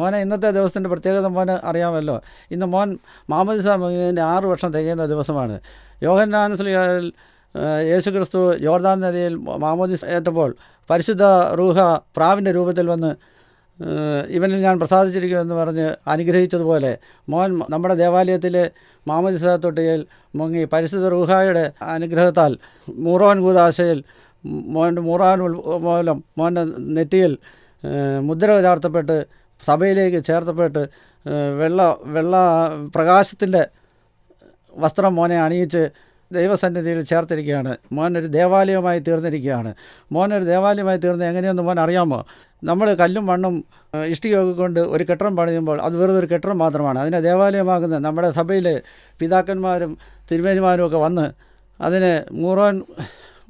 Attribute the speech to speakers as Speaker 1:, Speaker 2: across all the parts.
Speaker 1: മോനെ ഇന്നത്തെ ദിവസത്തിന്റെ പ്രത്യേകത മോന് അറിയാമല്ലോ. ഇന്ന് മോൻ മാമോദിസ മുങ്ങിയതിന്റെ ആറ് വർഷം തികയുന്ന ദിവസമാണ്. യോഹന്നാനുസ്ലിയാൽ യേശു ക്രിസ്തു യോർദാൻ നദിയിൽ മാമോദിസ ഏറ്റപ്പോൾ പരിശുദ്ധ റൂഹ പ്രാവിന്റെ രൂപത്തിൽ വന്ന് ഇവനിൽ ഞാൻ പ്രസാദിച്ചിരിക്കുമെന്ന് പറഞ്ഞ് അനുഗ്രഹിച്ചതുപോലെ മോൻ നമ്മുടെ ദേവാലയത്തിലെ മാമോദിസ തൊട്ടിയിൽ മുങ്ങി പരിശുദ്ധ റൂഹായുടെ അനുഗ്രഹത്താൽ മൂറോൻ കൂതാശയിൽ മോന്റെ മൂറാൻ മൂലം മോന്റെ നെറ്റിയിൽ മുദ്ര ചാർത്തപ്പെട്ട് സഭയിലേക്ക് ചേർത്തപ്പെട്ട് വെള്ള വെള്ള പ്രകാശത്തിന്റെ വസ്ത്രം മോനെ അണിയിച്ച് ദൈവസന്നിധിയിൽ ചേർത്തിരിക്കുകയാണ്. മോനൊരു ദേവാലയമായി തീർന്നിരിക്കുകയാണ്. മോനൊരു ദേവാലയമായി തീർന്ന് എങ്ങനെയെന്ന് മോൻ അറിയാമോ? നമ്മൾ കല്ലും മണ്ണും ഇഷ്ടികയൊക്കെ കൊണ്ട് ഒരു കെട്ടിടം പണിയുമ്പോൾ അത് വെറുതെ ഒരു കെട്ടിടം മാത്രമാണ്. അതിനെ ദേവാലയമാകുന്ന നമ്മുടെ സഭയിലെ പിതാക്കന്മാരും തിരുമേനിമാരും ഒക്കെ വന്ന് അതിനെ മൂറോൻ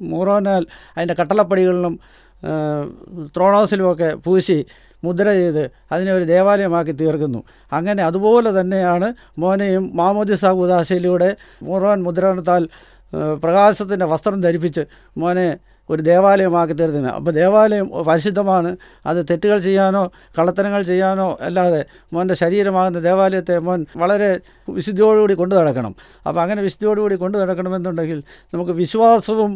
Speaker 1: മൂറോനാൽ അതിന്റെ കട്ടളപ്പടികളിലും ത്രോണോസിലുമൊക്കെ പൂശി മുദ്ര ചെയ്ത് അതിനെ ഒരു ദേവാലയമാക്കി തീർക്കുന്നു. അങ്ങനെ അതുപോലെ തന്നെയാണ് മോനെയും മാമോദിസ ഉദാശയിലൂടെ മുറുവൻ മുദ്രണത്താൽ പ്രകാശത്തിന്റെ വസ്ത്രം ധരിപ്പിച്ച് മോനെ ഒരു ദേവാലയമാക്കി തീർക്കുന്നത് അപ്പോൾ ദേവാലയം പരിശുദ്ധമാണ്. അത് തെറ്റുകൾ ചെയ്യാനോ കള്ളത്തരങ്ങൾ ചെയ്യാനോ അല്ലാതെ മോന്റെ ശരീരമാകുന്ന ദേവാലയത്തെ മോൻ വളരെ വിശുദ്ധിയോടുകൂടി കൊണ്ടു നടക്കണം. അപ്പോൾ അങ്ങനെ വിശുദ്ധിയോടുകൂടി കൊണ്ടു നടക്കണമെന്നുണ്ടെങ്കിൽ നമുക്ക് വിശ്വാസവും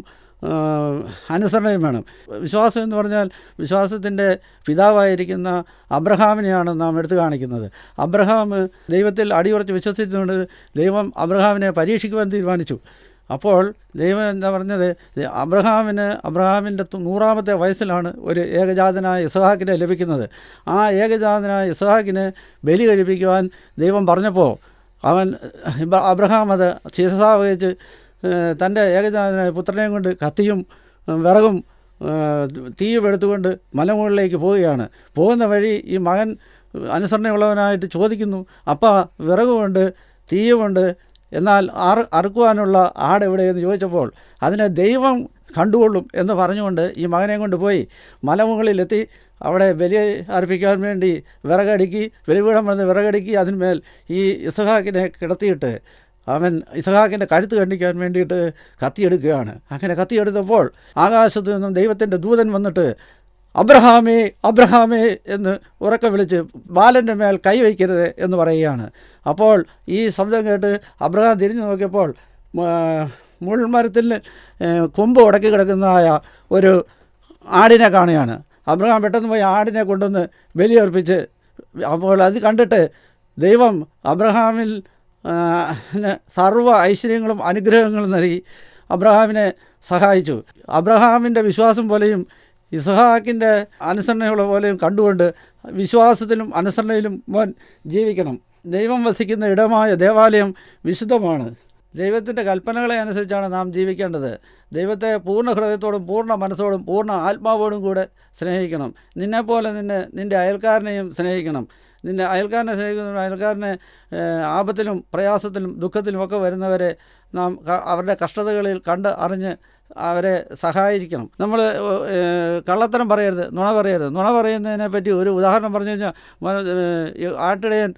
Speaker 1: അനുസരണയും വേണം. വിശ്വാസം എന്ന് പറഞ്ഞാൽ വിശ്വാസത്തിന്റെ പിതാവായിരിക്കുന്ന അബ്രഹാമിനെയാണ് നാം എടുത്തു കാണിക്കുന്നത്. അബ്രഹാം ദൈവത്തിൽ അടിയുറച്ച് വിശ്വസിച്ചുകൊണ്ട് ദൈവം അബ്രഹാമിനെ പരീക്ഷിക്കുവാൻ തീരുമാനിച്ചു. അപ്പോൾ ദൈവം എന്താ പറഞ്ഞത്? അബ്രഹാമിന് അബ്രഹാമിന്റെ നൂറാമത്തെ വയസ്സിലാണ് ഒരു ഏകജാതനായ ഇസഹാക്കിനെ ലഭിക്കുന്നത്. ആ ഏകജാതനായ ഇസഹാക്കിനെ ബലി കഴിപ്പിക്കുവാൻ ദൈവം പറഞ്ഞപ്പോൾ അവൻ അബ്രഹാം അത് ശിരസാ വഹിച്ച് ഏഹ്, തന്റെ ഏകജാതനായ പുത്രനെയും കൊണ്ട് കത്തിയും വിറകും തീയും എടുത്തുകൊണ്ട് മലമുകളിലേക്ക് പോവുകയാണ്. പോകുന്ന വഴി ഈ മകൻ അനുസരണയുള്ളവനായിട്ട് ചോദിക്കുന്നു അപ്പ വിറകുമുണ്ട് തീയുമുണ്ട് എന്നാൽ അറു അറുക്കുവാനുള്ള ആടെവിടെയെന്ന് ചോദിച്ചപ്പോൾ അതിനെ ദൈവം കണ്ടുകൊള്ളും എന്ന് പറഞ്ഞുകൊണ്ട് ഈ മകനെ കൊണ്ട് പോയി. മലമുകളിലെത്തി അവിടെ ബലി അർപ്പിക്കാൻ വേണ്ടി വിറകടുക്കി ബലിപീഠം വന്ന് വിറകടുക്കി അതിന്മേൽ ഈ ഇസഹാക്കിനെ കിടത്തിയിട്ട് അവൻ ഇസഹാക്കിന്റെ കഴുത്ത് കണ്ടിക്കാൻ വേണ്ടിയിട്ട് കത്തിയെടുക്കുകയാണ്. അങ്ങനെ കത്തിയെടുത്തപ്പോൾ ആകാശത്ത് നിന്നും ദൈവത്തിന്റെ ദൂതൻ വന്നിട്ട് അബ്രഹാമേ അബ്രഹാമേ എന്ന് ഉറക്കം വിളിച്ച് ബാലന്റെ മേൽ കൈവയ്ക്കരുത് എന്ന് പറയുകയാണ്. അപ്പോൾ ഈ ശബ്ദം കേട്ട് അബ്രഹാം തിരിഞ്ഞു നോക്കിയപ്പോൾ മുൾമരത്തിൽ കൊമ്പ് ഉടക്കി കിടക്കുന്നതായ ഒരു ആടിനെ കാണുകയാണ്. അബ്രഹാം പെട്ടെന്ന് പോയി ആടിനെ കൊണ്ടുവന്ന് ബലിയർപ്പിച്ച് അപ്പോൾ അത് കണ്ടിട്ട് ദൈവം അബ്രഹാമിൽ സർവ ഐശ്വര്യങ്ങളും അനുഗ്രഹങ്ങളും നൽകി അബ്രഹാമിനെ സഹായിച്ചു. അബ്രഹാമിന്റെ വിശ്വാസം പോലെയും ഇസഹാക്കിന്റെ അനുസരണയുള്ള പോലെയും കണ്ടുകൊണ്ട് വിശ്വാസത്തിലും അനുസരണയിലും മോൻ ജീവിക്കണം. ദൈവം വസിക്കുന്ന ഇടമായ ദേവാലയം വിശുദ്ധമാണ്. ദൈവത്തിന്റെ കൽപ്പനകളെ അനുസരിച്ചാണ് നാം ജീവിക്കേണ്ടത്. ദൈവത്തെ പൂർണ ഹൃദയത്തോടും പൂർണ മനസ്സോടും പൂർണ ആത്മാവോടും കൂടെ സ്നേഹിക്കണം. നിന്നെപ്പോലെ നിന്നെ നിന്റെ അയൽക്കാരനെയും സ്നേഹിക്കണം. നിന്റെ അയൽക്കാരനെ സ്നേഹിക്കുന്ന അയൽക്കാരനെ ആപത്തിലും പ്രയാസത്തിലും ദുഃഖത്തിലും ഒക്കെ വരുന്നവരെ നാം അവരുടെ കഷ്ടതകളിൽ കണ്ട് അറിഞ്ഞ് അവരെ സഹായിക്കണം. നമ്മൾ കള്ളത്തരം പറയരുത് നുണ പറയരുത്. നുണ പറയുന്നതിനെ പറ്റി ഒരു ഉദാഹരണം പറഞ്ഞു കഴിഞ്ഞാൽ ആട്ടിടയൻ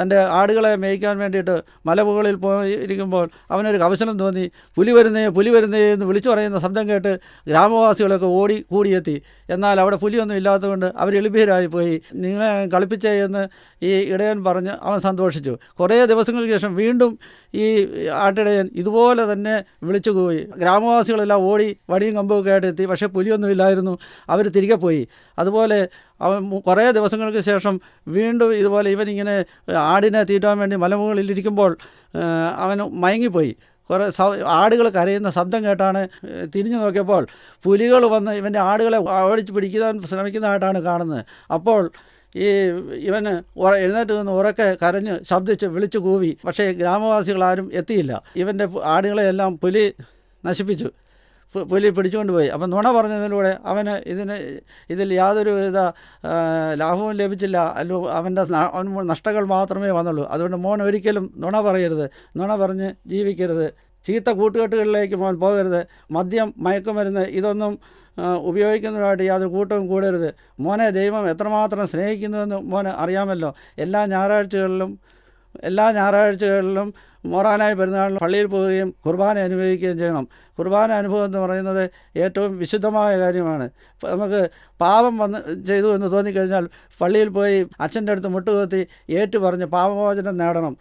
Speaker 1: തന്റെ ആടുകളെ മേയ്ക്കാൻ വേണ്ടിയിട്ട് മലമുകളിൽ പോയി ഇരിക്കുമ്പോൾ അവനൊരു കവശനം തോന്നി പുലി വരുന്നേ പുലി വരുന്നേ എന്ന് വിളിച്ചു പറയുന്ന ശബ്ദം കേട്ട് ഗ്രാമവാസികളൊക്കെ ഓടി കൂടിയെത്തി. എന്നാൽ അവിടെ പുലിയൊന്നും ഇല്ലാത്തതുകൊണ്ട് അവർ എളിഭ്യരായി പോയി നിങ്ങളെ കളിപ്പിച്ചേ എന്ന് ഈ ഇടയൻ പറഞ്ഞ് അവൻ സന്തോഷിച്ചു. കുറേ ദിവസങ്ങൾക്ക് ശേഷം വീണ്ടും ഈ ആട്ടിടയൻ ഇതുപോലെ തന്നെ വിളിച്ചു പോയി ഗ്രാമവാസികളെല്ലാം ഓടി വടിയും കമ്പൊക്കെ ആയിട്ട് എത്തി. പക്ഷേ പുലിയൊന്നും ഇല്ലായിരുന്നു. അവർ തിരികെ പോയി. അതുപോലെ അവൻ കുറേ ദിവസങ്ങൾക്ക് ശേഷം വീണ്ടും ഇതുപോലെ ഇവനിങ്ങനെ ആടിനെ തീറ്റാൻ വേണ്ടി മലമുകളിലിരിക്കുമ്പോൾ അവൻ മയങ്ങിപ്പോയി. കുറേ ആടുകൾ കരയുന്ന ശബ്ദം കേട്ടാണ് തിരിഞ്ഞു നോക്കിയപ്പോൾ പുലികൾ വന്ന് ഇവന്റെ ആടുകളെ ഓടിച്ച് പിടിക്കാൻ ശ്രമിക്കുന്നതായിട്ടാണ് കാണുന്നത്. അപ്പോൾ ഈ ഇവന് എഴുന്നേറ്റ് നിന്ന് ഉറക്കെ കരഞ്ഞ് ശബ്ദിച്ച് വിളിച്ചു കൂവി. പക്ഷേ ഗ്രാമവാസികളാരും എത്തിയില്ല. ഇവന്റെ ആടുകളെയെല്ലാം പുലി നശിപ്പിച്ചു. പുലി പിടിച്ചുകൊണ്ട് പോയി. അപ്പം നുണ പറഞ്ഞതിലൂടെ അവന് ഇതിന് ഇതിൽ യാതൊരു വിധ ലാഭവും ലഭിച്ചില്ല. അല്ലോ അവന്റെ നഷ്ടങ്ങൾ മാത്രമേ വന്നുള്ളൂ. അതുകൊണ്ട് മോൻ ഒരിക്കലും നുണ പറയരുത്. നുണ പറഞ്ഞ് ജീവിക്കരുത്. ചീത്ത കൂട്ടുകെട്ടുകളിലേക്ക് മോൻ പോകരുത്. മദ്യം മയക്കുമരുന്ന് ഇതൊന്നും ഉപയോഗിക്കുന്നതായിട്ട് യാതൊരു കൂട്ടവും കൂടരുത്. മോനെ ദൈവം എത്രമാത്രം സ്നേഹിക്കുന്നുവെന്ന് മോന് അറിയാമല്ലോ. എല്ലാ ഞായറാഴ്ചകളിലും എല്ലാ ഞായറാഴ്ചകളിലും മൊറാനായ പെരുന്നാളിലും പള്ളിയിൽ പോവുകയും കുർബാന അനുഭവിക്കുകയും ചെയ്യണം. കുർബാന അനുഭവം എന്ന് പറയുന്നത് ഏറ്റവും വിശുദ്ധമായ കാര്യമാണ്. നമുക്ക് പാപം വന്ന് ചെയ്തു എന്ന് തോന്നിക്കഴിഞ്ഞാൽ പള്ളിയിൽ പോയി അച്ഛന്റെ അടുത്ത് മുട്ടുകുത്തി ഏറ്റു പറഞ്ഞ് പാപമോചനം നേടണം.